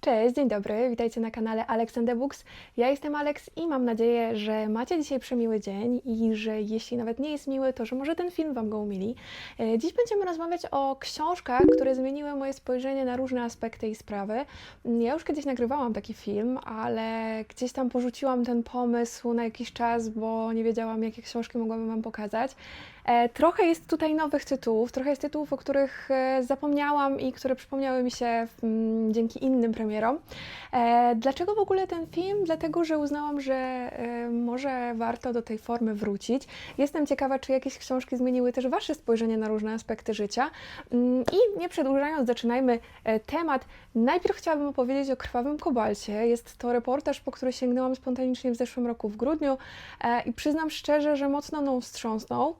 Cześć, dzień dobry, witajcie na kanale Alex and the Books. Ja jestem Alex i mam nadzieję, że macie dzisiaj przemiły dzień i że jeśli nawet nie jest miły, to że może ten film Wam go umili. E, Dziś będziemy rozmawiać o książkach, które zmieniły moje spojrzenie na różne aspekty i sprawy. Mm, Ja już kiedyś nagrywałam taki film, ale gdzieś tam porzuciłam ten pomysł na jakiś czas, bo nie wiedziałam, jakie książki mogłabym Wam pokazać. E, Trochę jest tutaj nowych tytułów, trochę jest tytułów, o których e, zapomniałam i które przypomniały mi się mm, dzięki innym premierom. E, Dlaczego w ogóle ten film? Dlatego, że uznałam, że może warto do tej formy wrócić. Jestem ciekawa, czy jakieś książki zmieniły też Wasze spojrzenie na różne aspekty życia. Mm, I nie przedłużając, zaczynajmy temat. Najpierw chciałabym opowiedzieć o Krwawym Kobalcie. Jest to reportaż, po który sięgnęłam spontanicznie w zeszłym roku w grudniu i przyznam szczerze, że mocno mną wstrząsnął.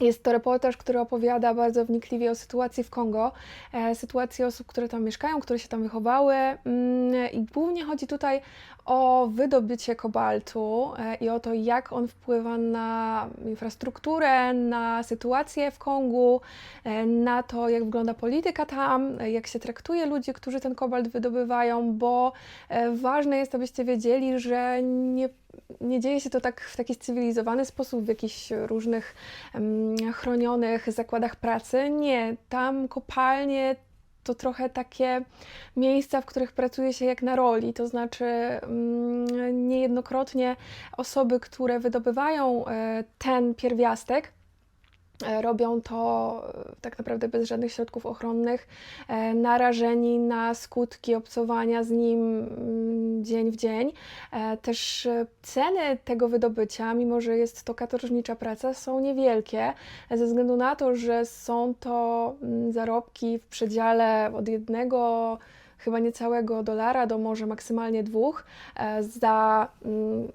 Jest to reportaż, który opowiada bardzo wnikliwie o sytuacji w Kongo, e, sytuacji osób, które tam mieszkają, które się tam wychowały. Mm, I głównie chodzi tutaj o wydobycie kobaltu e, i o to, jak on wpływa na infrastrukturę, na sytuację w Kongu, e, na to, jak wygląda polityka tam, e, jak się traktuje ludzi, którzy ten kobalt wydobywają, bo ważne jest, abyście wiedzieli, że nie nie dzieje się to tak w taki cywilizowany sposób, w jakichś różnych em, chronionych zakładach pracy. Nie, tam kopalnie to trochę takie miejsca, w których pracuje się jak na roli, to znaczy mm, niejednokrotnie osoby, które wydobywają e, ten pierwiastek, robią to e, tak naprawdę bez żadnych środków ochronnych, e, narażeni na skutki obcowania z nim mm, dzień w dzień. E, Też e, ceny tego wydobycia, mimo że jest to katorżnicza praca, są niewielkie, e, ze względu na to, że są to mm, zarobki w przedziale od jednego chyba niecałego dolara do może maksymalnie dwóch e, za mm,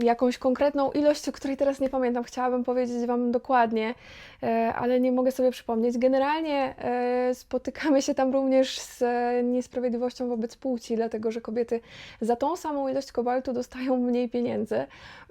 jakąś konkretną ilość, o której teraz nie pamiętam. Chciałabym powiedzieć Wam dokładnie, e, ale nie mogę sobie przypomnieć. Generalnie e, spotykamy się tam również z e, niesprawiedliwością wobec płci, dlatego że kobiety za tą samą ilość kobaltu dostają mniej pieniędzy.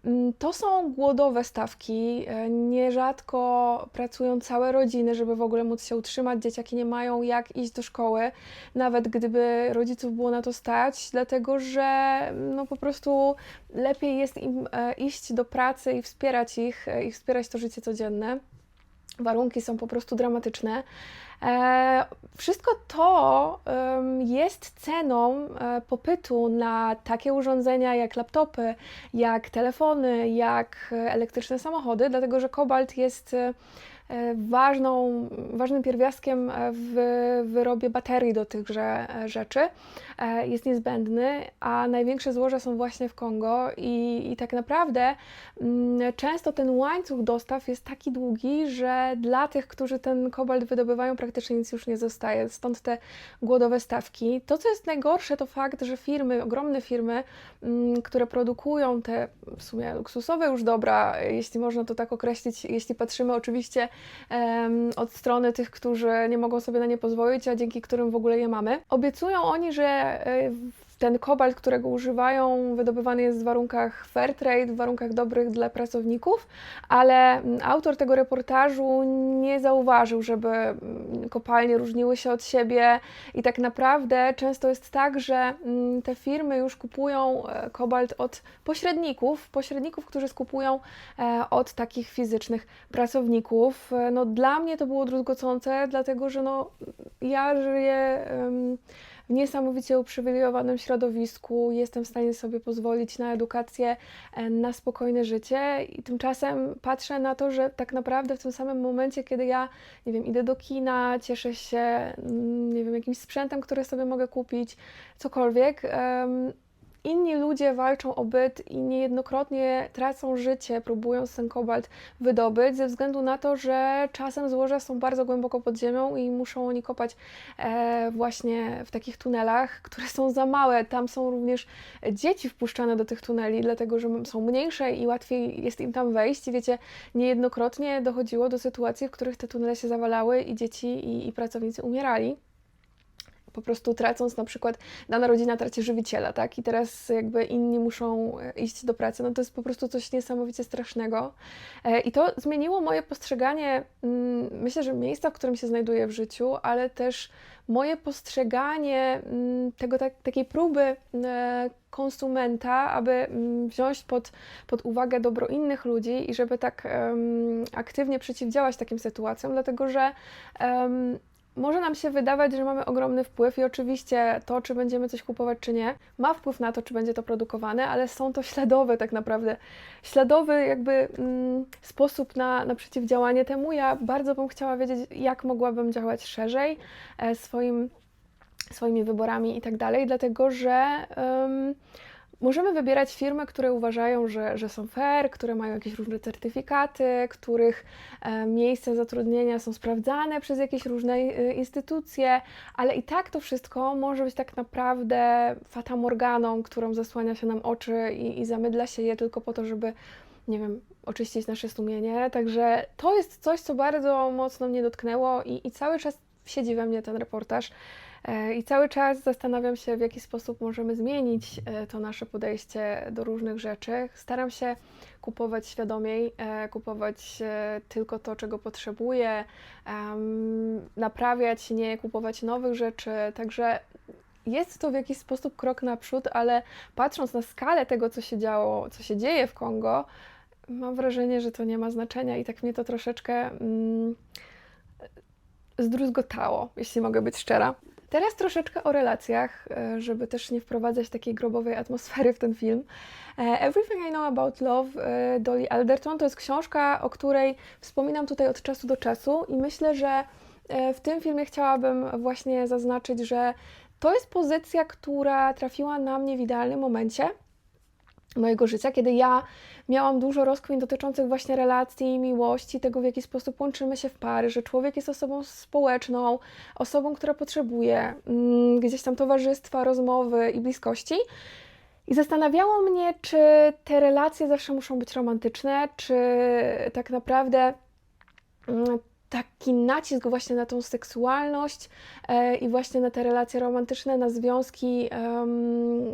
Mm, To są głodowe stawki. e, Nierzadko pracują całe rodziny, żeby w ogóle móc się utrzymać. Dzieciaki nie mają jak iść do szkoły, nawet gdyby rodziców było na to stać, dlatego że no po prostu lepiej jest im e, iść do pracy i wspierać ich e, i wspierać to życie codzienne. Warunki są po prostu dramatyczne. E, wszystko to jest ceną e, popytu na takie urządzenia jak laptopy, jak telefony, jak e, elektryczne samochody, dlatego że kobalt jest ważną, ważnym pierwiastkiem e, w wyrobie baterii do tychże e, rzeczy. E, Jest niezbędny, a największe złoża są właśnie w Kongo i, i tak naprawdę mm, często ten łańcuch dostaw jest taki długi, że dla tych, którzy ten kobalt wydobywają, praktycznie nic już nie zostaje. Stąd te głodowe stawki. To, co jest najgorsze, to fakt, że firmy, ogromne firmy, mm, które produkują te w sumie luksusowe już dobra, jeśli można to tak określić, jeśli patrzymy oczywiście od strony tych, którzy nie mogą sobie na nie pozwolić, a dzięki którym w ogóle je mamy. Obiecują oni, że e, ten kobalt, którego używają, wydobywany jest w warunkach fair trade, w warunkach dobrych dla pracowników, ale mm, autor tego reportażu nie zauważył, żeby mm, kopalnie różniły się od siebie i tak naprawdę często jest tak, że mm, te firmy już kupują e, kobalt od pośredników, pośredników, którzy skupują e, od takich fizycznych pracowników. E, No, dla mnie to było druzgocące, dlatego że no, ja żyję niesamowicie uprzywilejowanym środowisku, jestem w stanie sobie pozwolić na edukację, e, na spokojne życie i tymczasem patrzę na to, że tak naprawdę w tym samym momencie, kiedy ja, nie wiem, idę do kina, cieszę się, mm, nie wiem, jakimś sprzętem, który sobie mogę kupić, cokolwiek, inni ludzie walczą o byt i niejednokrotnie tracą życie, próbując ten kobalt wydobyć, ze względu na to, że czasem złoża są bardzo głęboko pod ziemią i muszą oni kopać e, właśnie w takich tunelach, które są za małe. Tam są również dzieci wpuszczane do tych tuneli, dlatego że są mniejsze i łatwiej jest im tam wejść. Wiecie, niejednokrotnie dochodziło do sytuacji, w których te tunele się zawalały i dzieci i, i pracownicy umierali. Po prostu tracąc na przykład, dana rodzina traci żywiciela, tak? I teraz jakby inni muszą e, iść do pracy. No to jest po prostu coś niesamowicie strasznego. E, I to zmieniło moje postrzeganie, mm, myślę, że miejsca, w którym się znajduję w życiu, ale też moje postrzeganie mm, tego, tak, takiej próby e, konsumenta, aby mm, wziąć pod, pod uwagę dobro innych ludzi i żeby tak aktywnie przeciwdziałać takim sytuacjom, dlatego że może nam się wydawać, że mamy ogromny wpływ i oczywiście to, czy będziemy coś kupować, czy nie, ma wpływ na to, czy będzie to produkowane, ale są to śladowe tak naprawdę, śladowy jakby mm, sposób na, na przeciwdziałanie temu. Ja bardzo bym chciała wiedzieć, jak mogłabym działać szerzej e, swoim, swoimi wyborami i tak dalej, dlatego że... Um, Możemy wybierać firmy, które uważają, że, że są fair, które mają jakieś różne certyfikaty, których e, miejsca zatrudnienia są sprawdzane przez jakieś różne e, instytucje, ale i tak to wszystko może być tak naprawdę fatamorganą, którą zasłania się nam oczy i, i zamydla się je tylko po to, żeby nie wiem, oczyścić nasze sumienie. Także to jest coś, co bardzo mocno mnie dotknęło i, i cały czas siedzi we mnie ten reportaż. E, I cały czas zastanawiam się, w jaki sposób możemy zmienić e, to nasze podejście do różnych rzeczy. Staram się kupować świadomiej, e, kupować tylko to, czego potrzebuję, naprawiać, nie kupować nowych rzeczy. Także jest to w jakiś sposób krok naprzód, ale patrząc na skalę tego, co się działo, co się dzieje w Kongo, mam wrażenie, że to nie ma znaczenia i tak mnie to troszeczkę mm, zdruzgotało, jeśli mogę być szczera. Teraz troszeczkę o relacjach, e, żeby też nie wprowadzać takiej grobowej atmosfery w ten film. E, Everything I Know About Love e, Dolly Alderton to jest książka, o której wspominam tutaj od czasu do czasu i myślę, że w tym filmie chciałabym właśnie zaznaczyć, że to jest pozycja, która trafiła na mnie w idealnym momencie mojego życia, kiedy ja miałam dużo rozkmin dotyczących właśnie relacji, miłości, tego w jaki sposób łączymy się w pary, że człowiek jest osobą społeczną, osobą, która potrzebuje mm, gdzieś tam towarzystwa, rozmowy i bliskości. I zastanawiało mnie, czy te relacje zawsze muszą być romantyczne, czy tak naprawdę mm, taki nacisk właśnie na tą seksualność e, i właśnie na te relacje romantyczne, na związki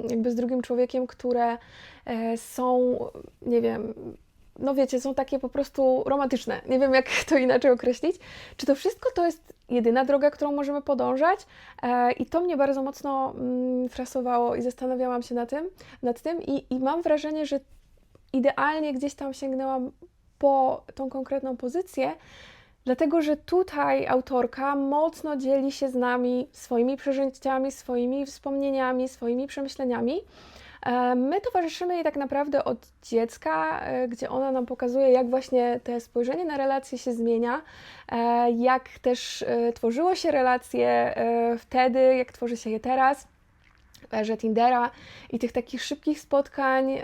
jakby z drugim człowiekiem, które e, są, nie wiem, no wiecie, są takie po prostu romantyczne. Nie wiem, jak to inaczej określić. Czy to wszystko to jest jedyna droga, którą możemy podążać? E, I to mnie bardzo mocno mm, frasowało i zastanawiałam się nad tym, nad tym i, i mam wrażenie, że idealnie gdzieś tam sięgnęłam po tą konkretną pozycję, Dlatego, że tutaj autorka mocno dzieli się z nami swoimi przeżyciami, swoimi wspomnieniami, swoimi przemyśleniami. E, my towarzyszymy jej tak naprawdę od dziecka, e, gdzie ona nam pokazuje, jak właśnie te spojrzenie na relacje się zmienia, e, jak też tworzyło się relacje wtedy, jak tworzy się je teraz erze Tindera i tych takich szybkich spotkań,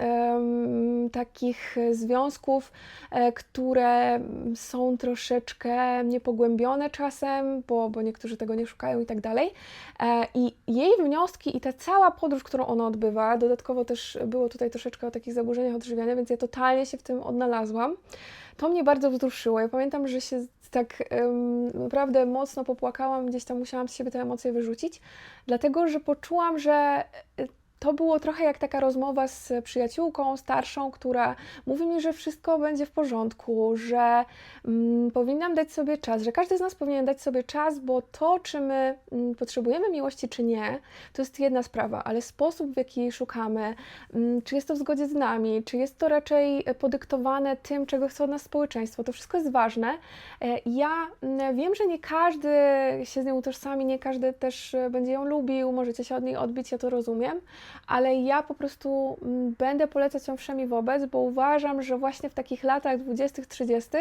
takich związków, e, które są troszeczkę niepogłębione czasem, bo, bo niektórzy tego nie szukają i tak dalej. E, I jej wnioski i ta cała podróż, którą ona odbywa, dodatkowo też było tutaj troszeczkę o takich zaburzeniach odżywiania, więc ja totalnie się w tym odnalazłam. To mnie bardzo wzruszyło. Ja pamiętam, że się tak um, naprawdę mocno popłakałam, gdzieś tam musiałam z siebie te emocje wyrzucić, dlatego że poczułam, że to było trochę jak taka rozmowa z przyjaciółką starszą, która mówi mi, że wszystko będzie w porządku, że mm, powinnam dać sobie czas, że każdy z nas powinien dać sobie czas, bo to, czy my mm, potrzebujemy miłości, czy nie, to jest jedna sprawa, ale sposób, w jaki szukamy, mm, czy jest to w zgodzie z nami, czy jest to raczej podyktowane tym, czego chce od nas społeczeństwo, to wszystko jest ważne. E, ja mm, wiem, że nie każdy się z nią utożsami, nie każdy też będzie ją lubił, możecie się od niej odbić, ja to rozumiem ale ja po prostu mm, będę polecać ją wszemi wobec, bo uważam, że właśnie w takich latach 20-30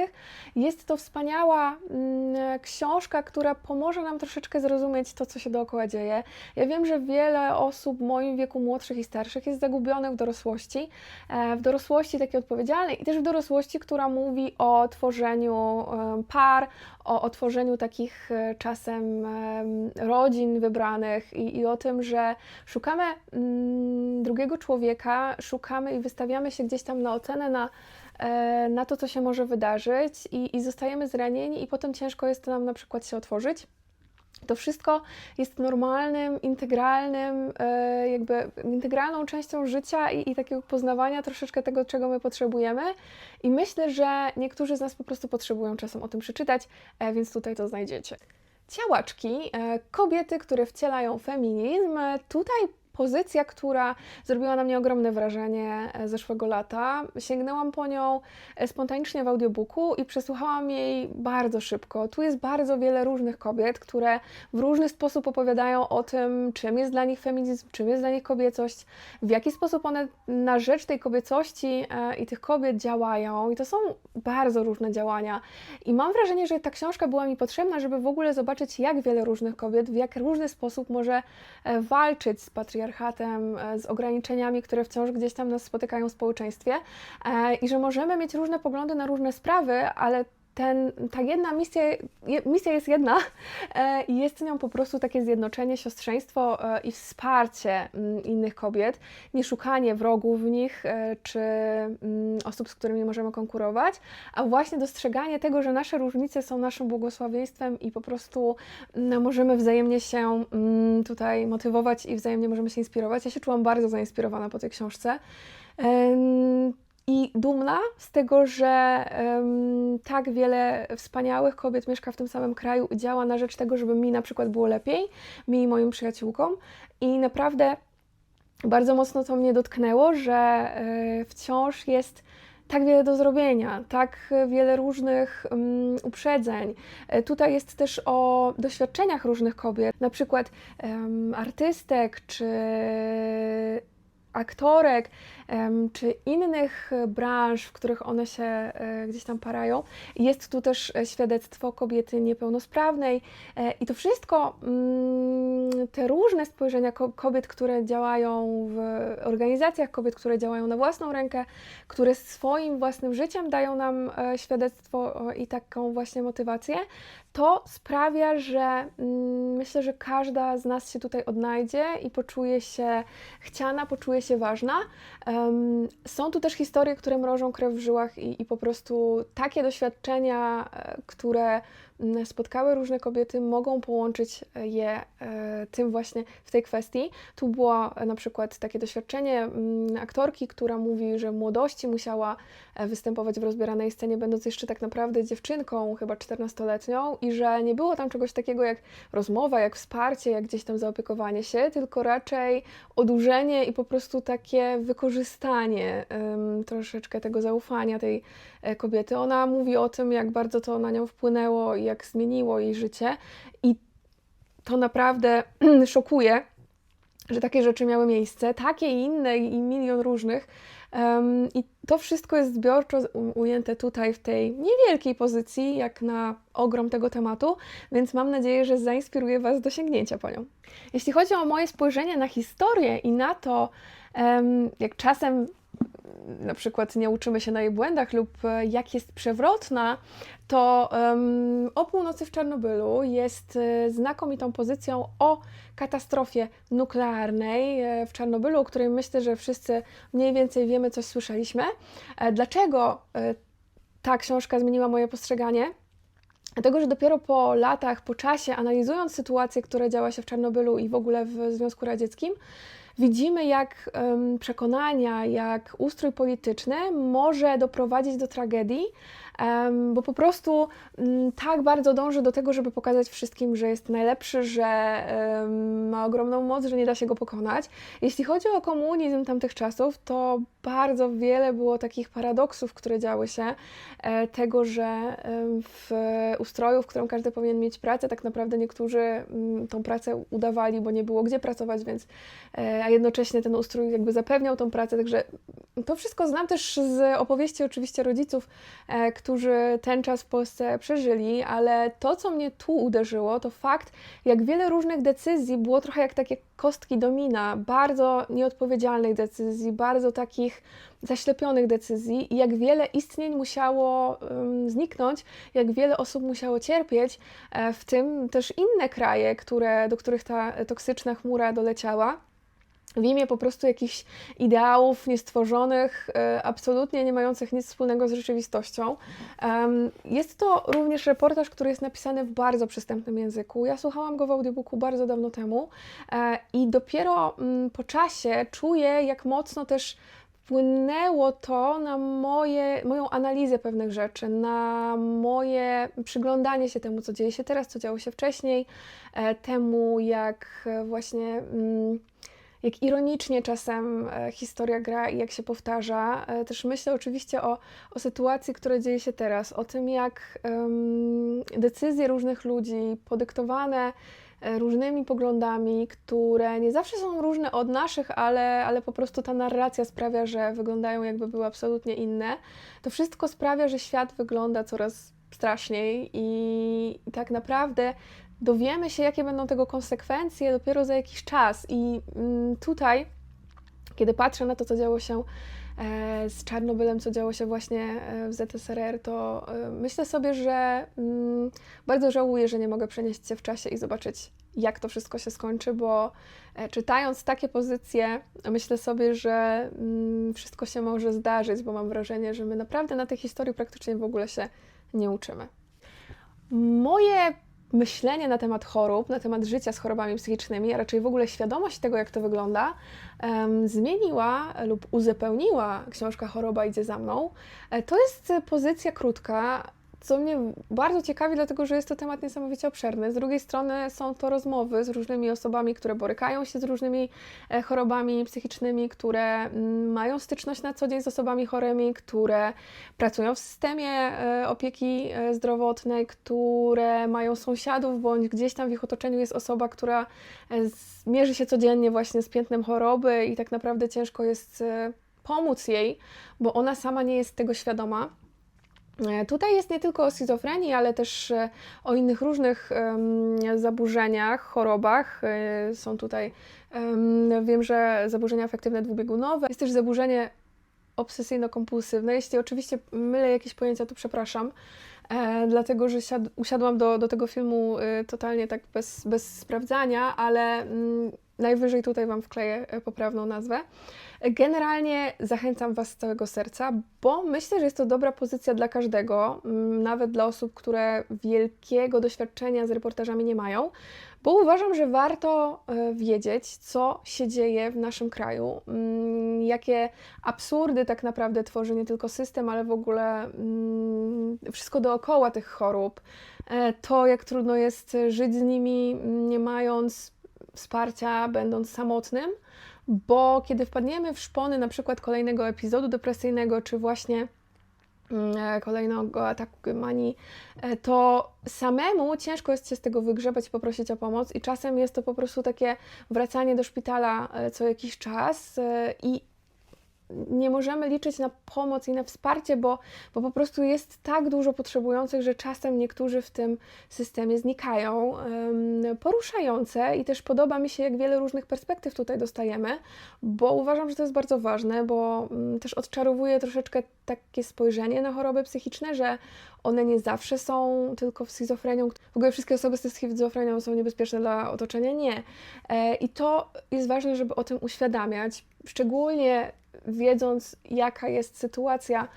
jest to wspaniała mm, książka, która pomoże nam troszeczkę zrozumieć to, co się dookoła dzieje. Ja wiem, że wiele osób w moim wieku młodszych i starszych jest zagubionych w dorosłości, e, w dorosłości takiej odpowiedzialnej i też w dorosłości, która mówi o tworzeniu par, o, otworzeniu takich e, czasem rodzin wybranych i, i o tym, że szukamy mm, drugiego człowieka, szukamy i wystawiamy się gdzieś tam na ocenę, na, e, na to, co się może wydarzyć i, i zostajemy zranieni i potem ciężko jest nam na przykład się otworzyć. To wszystko jest normalnym, integralnym, e, jakby integralną częścią życia i, i takiego poznawania troszeczkę tego, czego my potrzebujemy. I myślę, że niektórzy z nas po prostu potrzebują czasem o tym przeczytać, e, więc tutaj to znajdziecie. Ciałaczki, e, kobiety, które wcielają feminizm. Tutaj pozycja, która zrobiła na mnie ogromne wrażenie e, zeszłego lata. Sięgnęłam po nią e, spontanicznie w audiobooku i przesłuchałam jej bardzo szybko. Tu jest bardzo wiele różnych kobiet, które w różny sposób opowiadają o tym, czym jest dla nich feminizm, czym jest dla nich kobiecość, w jaki sposób one na rzecz tej kobiecości e, i tych kobiet działają. I to są bardzo różne działania. I mam wrażenie, że ta książka była mi potrzebna, żeby w ogóle zobaczyć, jak wiele różnych kobiet w jak różny sposób może walczyć z patriarchatem, e, z ograniczeniami, które wciąż gdzieś tam nas spotykają w społeczeństwie e, i że możemy mieć różne poglądy na różne sprawy, ale ten, ta jedna misja, misja jest jedna e, i jest nią po prostu takie zjednoczenie, siostrzeństwo e, i wsparcie mm, innych kobiet, nie szukanie wrogów w nich e, czy mm, osób, z którymi możemy konkurować, a właśnie dostrzeganie tego, że nasze różnice są naszym błogosławieństwem i po prostu mm, możemy wzajemnie się tutaj motywować i wzajemnie możemy się inspirować. Ja się czułam bardzo zainspirowana po tej książce. I dumna z tego, że em, tak wiele wspaniałych kobiet mieszka w tym samym kraju i działa na rzecz tego, żeby mi na przykład było lepiej, mi i moim przyjaciółkom. I naprawdę bardzo mocno to mnie dotknęło, że e, wciąż jest tak wiele do zrobienia, tak wiele różnych um, uprzedzeń. E, Tutaj jest też o doświadczeniach różnych kobiet, na przykład em, artystek czy aktorek czy innych branż, w których one się e, gdzieś tam parają. Jest tu też e, świadectwo kobiety niepełnosprawnej e, i to wszystko, mm, te różne spojrzenia ko- kobiet, które działają w organizacjach, kobiet, które działają na własną rękę, które swoim własnym życiem dają nam e, świadectwo e, i taką właśnie motywację, to sprawia, że mm, myślę, że każda z nas się tutaj odnajdzie i poczuje się chciana, poczuje się ważna. Są tu też historie, które mrożą krew w żyłach i, i po prostu takie doświadczenia, e, które spotkały różne kobiety, mogą połączyć e, je e, tym właśnie w tej kwestii. Tu było e, na przykład takie doświadczenie mm, aktorki, która mówi, że w młodości musiała występować w rozbieranej scenie, będąc jeszcze tak naprawdę dziewczynką, chyba 14-letnią, i że nie było tam czegoś takiego jak rozmowa, jak wsparcie, jak gdzieś tam zaopiekowanie się, tylko raczej odurzenie i po prostu takie wykorzystanie em, troszeczkę tego zaufania tej kobiety. Ona mówi o tym, jak bardzo to na nią wpłynęło i jak zmieniło jej życie, i to naprawdę szokuje, że takie rzeczy miały miejsce, takie i inne i milion różnych. Em, I to wszystko jest zbiorczo ujęte tutaj w tej niewielkiej pozycji, jak na ogrom tego tematu, więc mam nadzieję, że zainspiruje Was do sięgnięcia po nią. Jeśli chodzi o moje spojrzenie na historię i na to, em, jak czasem na przykład nie uczymy się na jej błędach lub e, jak jest przewrotna, to em, o północy w Czarnobylu jest e, znakomitą pozycją o katastrofie nuklearnej e, w Czarnobylu, o której myślę, że wszyscy mniej więcej wiemy, coś słyszeliśmy. Dlaczego ta książka zmieniła moje postrzeganie? Dlatego, że dopiero po latach, po czasie, analizując sytuację, która działa się w Czarnobylu i w ogóle w Związku Radzieckim, widzimy, jak przekonania, jak ustrój polityczny może doprowadzić do tragedii, bo po prostu mm, tak bardzo dąży do tego, żeby pokazać wszystkim, że jest najlepszy, że ma ogromną moc, że nie da się go pokonać. Jeśli chodzi o komunizm tamtych czasów, to bardzo wiele było takich paradoksów, które działy się, e, tego, że w ustroju, w którym każdy powinien mieć pracę, tak naprawdę niektórzy mm, tą pracę udawali, bo nie było gdzie pracować, więc e, a jednocześnie ten ustrój jakby zapewniał tą pracę, także to wszystko znam też z opowieści oczywiście rodziców, e, którzy ten czas w Polsce przeżyli, ale to, co mnie tu uderzyło, to fakt, jak wiele różnych decyzji było trochę jak takie kostki domina, bardzo nieodpowiedzialnych decyzji, bardzo takich zaślepionych decyzji i jak wiele istnień musiało um, zniknąć, jak wiele osób musiało cierpieć, e, w tym też inne kraje, które, do których ta toksyczna chmura doleciała. W imię po prostu jakichś ideałów niestworzonych, e, absolutnie nie mających nic wspólnego z rzeczywistością. Jest to również reportaż, który jest napisany w bardzo przystępnym języku. Ja słuchałam go w audiobooku bardzo dawno temu e, i dopiero mm, po czasie czuję, jak mocno też wpłynęło to na moje, moją analizę pewnych rzeczy, na moje przyglądanie się temu, co dzieje się teraz, co działo się wcześniej, e, temu, jak właśnie. Jak ironicznie czasem e, historia gra i jak się powtarza. E, Też myślę oczywiście o, o sytuacji, która dzieje się teraz, o tym, jak em, decyzje różnych ludzi podyktowane e, różnymi poglądami, które nie zawsze są różne od naszych, ale, ale po prostu ta narracja sprawia, że wyglądają jakby były absolutnie inne. To wszystko sprawia, że świat wygląda coraz straszniej i tak naprawdę dowiemy się, jakie będą tego konsekwencje dopiero za jakiś czas. I mm, tutaj, kiedy patrzę na to, co działo się e, z Czarnobylem, co działo się właśnie e, w ZSRR, to e, myślę sobie, że mm, bardzo żałuję, że nie mogę przenieść się w czasie i zobaczyć, jak to wszystko się skończy, bo czytając takie pozycje, myślę sobie, że mm, wszystko się może zdarzyć, bo mam wrażenie, że my naprawdę na tej historii praktycznie w ogóle się nie uczymy. Moje myślenie na temat chorób, na temat życia z chorobami psychicznymi, a raczej w ogóle świadomość tego, jak to wygląda, em, zmieniła lub uzupełniła książka Choroba idzie za mną. E, To jest pozycja krótka, co mnie bardzo ciekawi, dlatego że jest to temat niesamowicie obszerny. Z drugiej strony są to rozmowy z różnymi osobami, które borykają się z różnymi e, chorobami psychicznymi, które mm, mają styczność na co dzień z osobami chorymi, które pracują w systemie e, opieki e, zdrowotnej, które mają sąsiadów, bądź gdzieś tam w ich otoczeniu jest osoba, która mierzy się codziennie właśnie z piętnem choroby i tak naprawdę ciężko jest pomóc jej, bo ona sama nie jest tego świadoma. E, Tutaj jest nie tylko o schizofrenii, ale też e, o innych różnych zaburzeniach, chorobach. E, Są tutaj, em, wiem, że zaburzenia afektywne dwubiegunowe. Jest też zaburzenie obsesyjno-kompulsywne. Jeśli oczywiście mylę jakieś pojęcia, to przepraszam. Dlatego, że siad, usiadłam do, do tego filmu totalnie tak bez, bez sprawdzania, ale mm, najwyżej tutaj Wam wkleję e, poprawną nazwę. Generalnie zachęcam Was z całego serca, bo myślę, że jest to dobra pozycja dla każdego, nawet dla osób, które wielkiego doświadczenia z reportażami nie mają, bo uważam, że warto e, wiedzieć, co się dzieje w naszym kraju, jakie absurdy tak naprawdę tworzy nie tylko system, ale w ogóle wszystko dookoła tych chorób, e, to jak trudno jest żyć z nimi, nie mając wsparcia, będąc samotnym bo kiedy wpadniemy w szpony na przykład kolejnego epizodu depresyjnego, czy właśnie mm, e, kolejnego ataku manii, e, to samemu ciężko jest się z tego wygrzebać, poprosić o pomoc. I czasem jest to po prostu takie wracanie do szpitala e, co jakiś czas i nie możemy liczyć na pomoc i na wsparcie, bo, bo po prostu jest tak dużo potrzebujących, że czasem niektórzy w tym systemie znikają. Poruszające i też podoba mi się, jak wiele różnych perspektyw tutaj dostajemy, bo uważam, że to jest bardzo ważne, bo mm, też odczarowuje troszeczkę takie spojrzenie na choroby psychiczne, że one nie zawsze są tylko schizofrenią. W ogóle wszystkie osoby z schizofrenią są niebezpieczne dla otoczenia. Nie. E, I to jest ważne, żeby o tym uświadamiać, szczególnie wiedząc, jaka jest sytuacja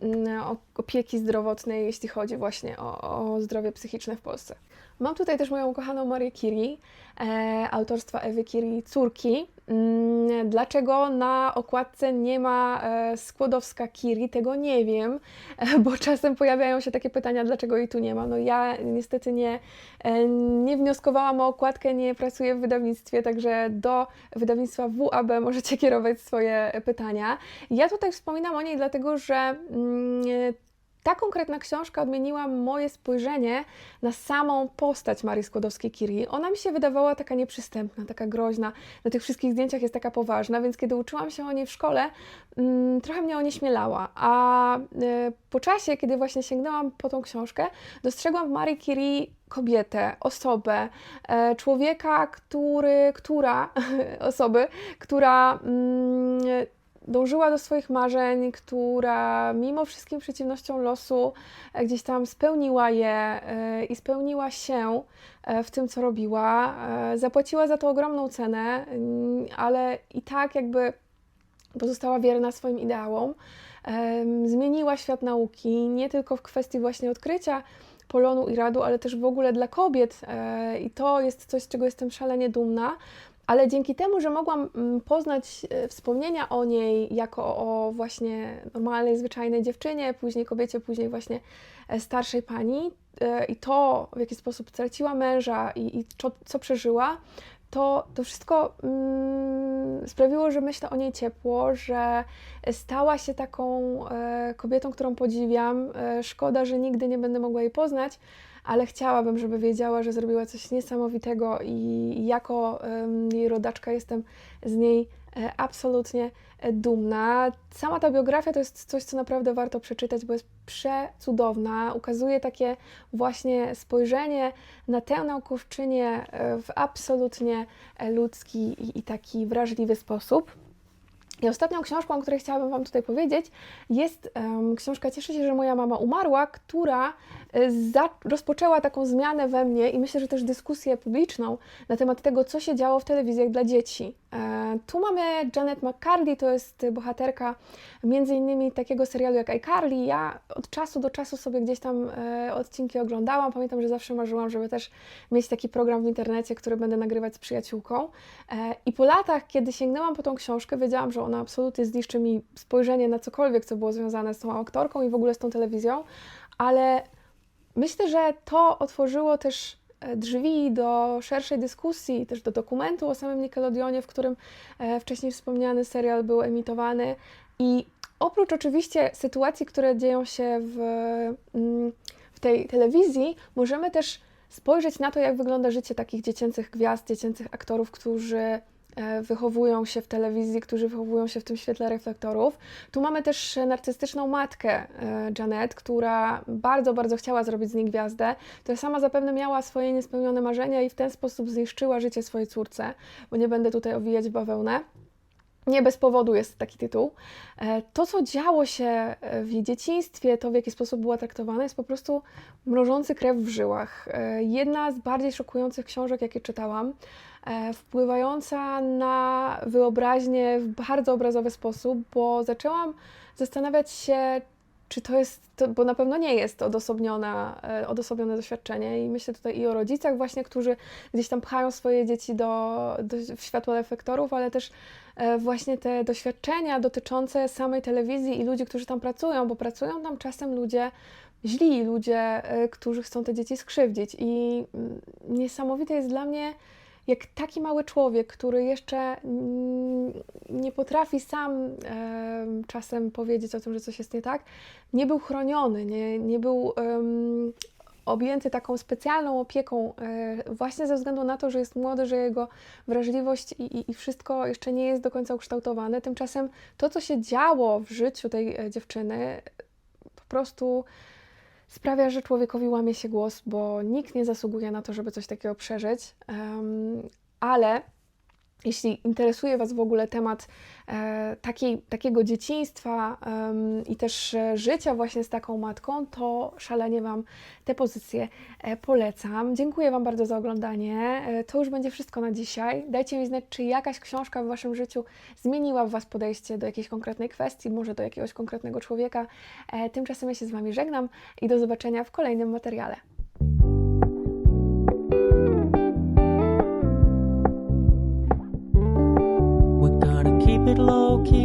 mm, opieki zdrowotnej, jeśli chodzi właśnie o, o zdrowie psychiczne w Polsce. Mam tutaj też moją kochaną Marię Curie, e, autorstwa Ewy Curie, córki. Mm, Dlaczego na okładce nie ma e, Skłodowska Curie, tego nie wiem, bo czasem pojawiają się takie pytania, dlaczego jej tu nie ma. No ja niestety nie, e, nie wnioskowałam o okładkę, nie pracuję w wydawnictwie, także do wydawnictwa WAB możecie kierować swoje pytania. Ja tutaj wspominam o niej dlatego, że mm, ta konkretna książka odmieniła moje spojrzenie na samą postać Marii Skłodowskiej-Curie. Ona mi się wydawała taka nieprzystępna, taka groźna. Na tych wszystkich zdjęciach jest taka poważna, więc kiedy uczyłam się o niej w szkole, mm, trochę mnie onieśmielała. A e, po czasie, kiedy właśnie sięgnęłam po tą książkę, dostrzegłam w Marii Curie kobietę, osobę, e, człowieka, który, która, osoby, która mm, dążyła do swoich marzeń, która mimo wszystkim przeciwnościom losu e, gdzieś tam spełniła je e, i spełniła się e, w tym, co robiła. Zapłaciła za to ogromną cenę, mm, ale i tak jakby pozostała wierna swoim ideałom. Zmieniła świat nauki nie tylko w kwestii właśnie odkrycia polonu i radu, ale też w ogóle dla kobiet. I to jest coś, z czego jestem szalenie dumna. Ale dzięki temu, że mogłam mm, poznać e, wspomnienia o niej jako o właśnie normalnej, zwyczajnej dziewczynie, później kobiecie, później właśnie e, starszej pani e, i to, w jaki sposób straciła męża i, i co, co przeżyła, to, to wszystko mm, sprawiło, że myślę o niej ciepło, że stała się taką e, kobietą, którą podziwiam. E, szkoda, że nigdy nie będę mogła jej poznać, ale chciałabym, żeby wiedziała, że zrobiła coś niesamowitego i jako jej rodaczka jestem z niej e, absolutnie e, dumna. Sama ta biografia to jest coś, co naprawdę warto przeczytać, bo jest przecudowna. Ukazuje takie właśnie spojrzenie na tę naukowczynię e, w absolutnie ludzki i taki wrażliwy sposób. I ostatnią książką, o której chciałabym Wam tutaj powiedzieć, jest em, książka Cieszę się, że moja mama umarła, która e, rozpoczęła taką zmianę we mnie i myślę, że też dyskusję publiczną na temat tego, co się działo w telewizjach dla dzieci. E, tu mamy Janet McCarthy, to jest bohaterka między innymi takiego serialu jak iCarly. Ja od czasu do czasu sobie gdzieś tam e, odcinki oglądałam. Pamiętam, że zawsze marzyłam, żeby też mieć taki program w internecie, który będę nagrywać z przyjaciółką. E, I po latach, kiedy sięgnęłam po tą książkę, wiedziałam, że ona absolutnie zniszczy mi spojrzenie na cokolwiek, co było związane z tą aktorką i w ogóle z tą telewizją, ale myślę, że to otworzyło też e, drzwi do szerszej dyskusji, też do dokumentu o samym Nickelodeonie, w którym e, wcześniej wspomniany serial był emitowany. I oprócz oczywiście sytuacji, które dzieją się w, mm, w tej telewizji, możemy też spojrzeć na to, jak wygląda życie takich dziecięcych gwiazd, dziecięcych aktorów, którzy wychowują się w telewizji, którzy wychowują się w tym świetle reflektorów. Tu mamy też narcystyczną matkę e, Janet, która bardzo, bardzo chciała zrobić z niej gwiazdę, która sama zapewne miała swoje niespełnione marzenia i w ten sposób zniszczyła życie swojej córce, bo nie będę tutaj owijać bawełnę. Nie bez powodu jest taki tytuł. E, To, co działo się e, w jej dzieciństwie, to w jaki sposób była traktowana, jest po prostu mrożący krew w żyłach. E, Jedna z bardziej szokujących książek, jakie czytałam, wpływająca na wyobraźnię w bardzo obrazowy sposób, bo zaczęłam zastanawiać się, czy to jest, to, bo na pewno nie jest odosobniona, e, odosobnione doświadczenie i myślę tutaj i o rodzicach właśnie, którzy gdzieś tam pchają swoje dzieci do, do w światło reflektorów, ale też e, właśnie te doświadczenia dotyczące samej telewizji i ludzi, którzy tam pracują, bo pracują tam czasem ludzie źli, ludzie, e, którzy chcą te dzieci skrzywdzić. I mm, niesamowite jest dla mnie, jak taki mały człowiek, który jeszcze nie potrafi sam em, czasem powiedzieć o tym, że coś jest nie tak, nie był chroniony, nie, nie był objęty taką specjalną opieką, e, właśnie ze względu na to, że jest młody, że jego wrażliwość i, i, i wszystko jeszcze nie jest do końca ukształtowane. Tymczasem to, co się działo w życiu tej e, dziewczyny, po prostu sprawia, że człowiekowi łamie się głos, bo nikt nie zasługuje na to, żeby coś takiego przeżyć. Em, ale jeśli interesuje Was w ogóle temat e, takiej, takiego dzieciństwa em, i też e, życia właśnie z taką matką, to szalenie Wam te pozycje e, polecam. Dziękuję Wam bardzo za oglądanie. E, to już będzie wszystko na dzisiaj. Dajcie mi znać, czy jakaś książka w Waszym życiu zmieniła w Was podejście do jakiejś konkretnej kwestii, może do jakiegoś konkretnego człowieka. E, tymczasem ja się z Wami żegnam i do zobaczenia w kolejnym materiale. Keep it low key.